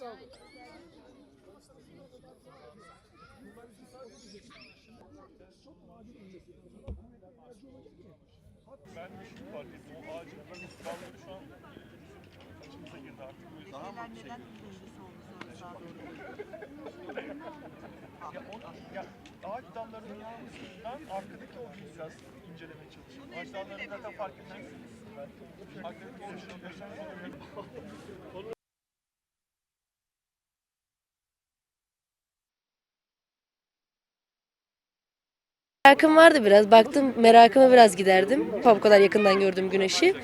Ben de şunu fark ettim. O ağacın dalları şu an içimize girdi artık. Oldu sonra sağa doğru? ya, o, ya ağaç dallarının yüzünden arkadaki o yüzü biraz incelemeye çalışıyorum. Ağaç dallarını zaten fark edeceksiniz. Ben arkadaki o yüzü göstereyim. Merakım vardı biraz. Baktım merakımı biraz giderdim. Bu kadar yakından gördüm güneşi.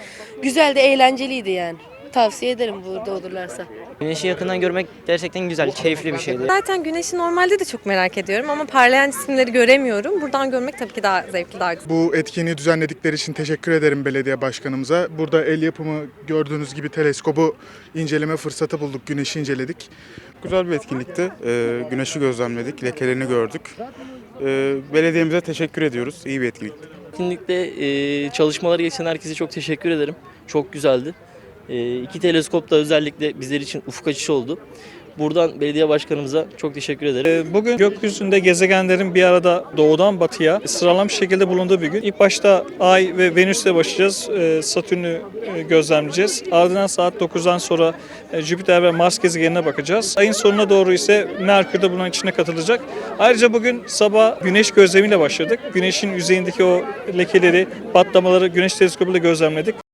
Güzel de eğlenceliydi yani. Tavsiye ederim burada olurlarsa. Güneşi yakından görmek gerçekten güzel, keyifli bir şeydi. Zaten güneşi normalde de çok merak ediyorum ama parlayan cisimleri göremiyorum. Buradan görmek tabii ki daha zevkli, daha güzel. Bu etkinliği düzenledikleri için teşekkür ederim belediye başkanımıza. Burada el yapımı gördüğünüz gibi teleskobu inceleme fırsatı bulduk, güneşi inceledik. Güzel bir etkinlikti. Ee, güneşi gözlemledik, lekelerini gördük. Ee, belediyemize teşekkür ediyoruz. İyi bir etkinlikti. Etkinlikte e, çalışmaları geçen herkese çok teşekkür ederim. Çok güzeldi. E, iki teleskop da özellikle bizler için ufuk açıcı oldu. Buradan belediye başkanımıza çok teşekkür ederim. Bugün gökyüzünde gezegenlerin bir arada doğudan batıya sıralanmış şekilde bulunduğu bir gün. İlk başta Ay ve Venüs'le başlayacağız. Ee, Satürn'ü e, gözlemleyeceğiz. Ardından saat 9'dan sonra e, Jüpiter ve Mars gezegenine bakacağız. Ayın sonuna doğru ise Merkür de bunun içine katılacak. Ayrıca bugün sabah güneş gözlemiyle başladık. Güneşin yüzeyindeki o lekeleri, patlamaları güneş teleskobuyla gözlemledik.